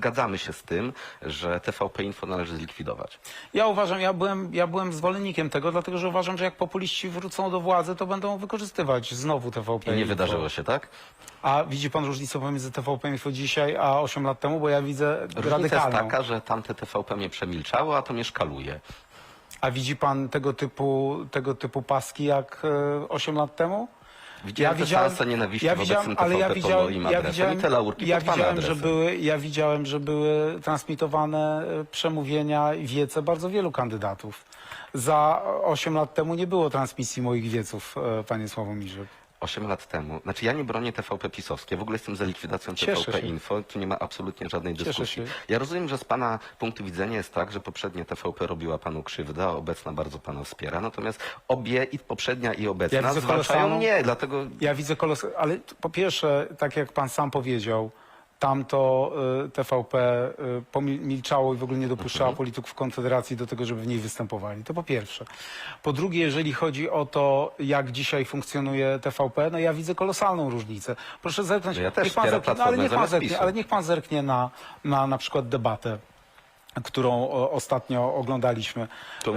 zgadzamy się z tym, że TVP Info należy zlikwidować. Ja uważam, ja byłem, ja byłem zwolennikiem tego, dlatego że uważam, że jak populiści wrócą do władzy, to będą wykorzystywać znowu TVP. I nie Info. wydarzyło się, tak? A widzi pan różnicę pomiędzy TVP Info dzisiaj a 8 lat temu? Bo ja widzę Różnica jest radykalną. taka, że tamte TVP mnie przemilczało, a to mnie szkaluje. A widzi pan tego typu, tego typu paski jak e, 8 lat temu? Widziałem te seanse nienawiści ja wobec widziałem, ale ja widziałem, ja widziałem, i te laurki ja widziałem, że były, ja widziałem, że były transmitowane e, przemówienia i wiece bardzo wielu kandydatów. Za 8 lat temu nie było transmisji moich wieców, e, panie Sławomirze. 8 lat temu. Znaczy ja nie bronię TVP pisowskie, w ogóle jestem za likwidacją Cieszę TVP się. Info, tu nie ma absolutnie żadnej Cieszę dyskusji. się. Ja rozumiem, że z pana punktu widzenia jest tak, że poprzednie TVP robiła panu krzywdę, a obecna bardzo pana wspiera, natomiast obie, i poprzednia i obecna, Ja widzę zwalczają kolosalną- mnie, dlatego Ja widzę kolos... Ale t- po pierwsze, tak jak pan sam powiedział, tamto y, TVP y, pomilczało i w ogóle nie dopuszczało polityków Konfederacji do tego, żeby w niej występowali. To po pierwsze. Po drugie, jeżeli chodzi o to, jak dzisiaj funkcjonuje TVP, no ja widzę kolosalną różnicę. Proszę zerknąć. No ja też niech pan zerknie, no, ale niech pan zerknie, ale niech pan zerknie na, na, na przykład debatę którą ostatnio oglądaliśmy.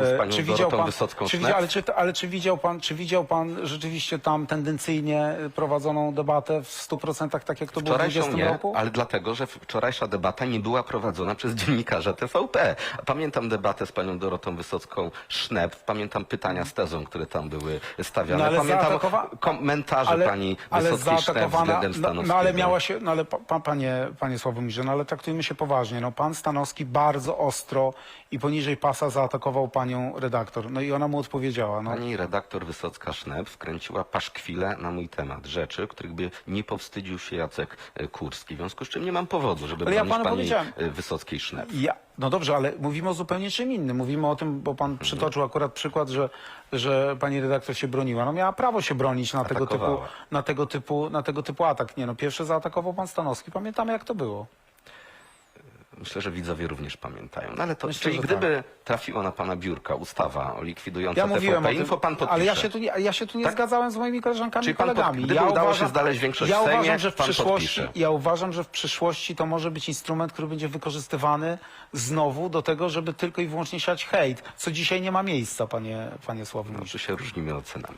E, panią Dorotą Wysocką czy, Szneps? widzi- ale, czy, ale czy widział pan, czy widział pan rzeczywiście tam tendencyjnie prowadzoną debatę w 100% tak jak to było w Wczorajszą 20 nie, roku? ale dlatego, że wczorajsza debata nie była prowadzona przez dziennikarza TVP. Pamiętam debatę z panią Dorotą Wysocką Sznep, pamiętam pytania z tezą, które tam były stawiane. No, ale pamiętam komentarze pani Wysockiej Sznep względem no, Stanowskiego. no ale miała się, no ale pa, panie, panie Sławomirze, no ale traktujmy się poważnie. No pan Stanowski bardzo ostro i poniżej pasa zaatakował panią redaktor. No i ona mu odpowiedziała. No. Pani redaktor Wysocka Sznep wkręciła paszkwilę na mój temat. Rzeczy, których by nie powstydził się Jacek e, Kurski. W związku z czym nie mam powodu, żeby Ale ja bronić panu pani powiedziałem. e, Wysockiej Sznep. Ja, no dobrze, ale mówimy o zupełnie czym innym. Mówimy o tym, bo pan przytoczył akurat przykład, że, że pani redaktor się broniła. No miała prawo się bronić na tego, typu, Atakowała. na, tego typu, na tego typu atak. Nie no, pierwszy zaatakował pan Stanowski. Pamiętamy jak to było. Myślę, że widzowie również pamiętają. No ale to, Myślę, czyli że tak. gdyby trafiła na pana biurka ustawa likwidująca Ja mówiłem o TVP tym, Info, pan podpisze. ale ja się tu nie, ja się tu nie Tak? zgadzałem z moimi koleżankami Czyli i pan pod- kolegami. gdyby ja udało się znaleźć większość ja w Sejmie, uważam, że w pan przyszłości, podpisze. ja uważam, że w przyszłości to może być instrument, który będzie wykorzystywany znowu do tego, żeby tylko i wyłącznie siać hejt, co dzisiaj nie ma miejsca, panie, panie Sławomirze. tu się różnimy ocenami.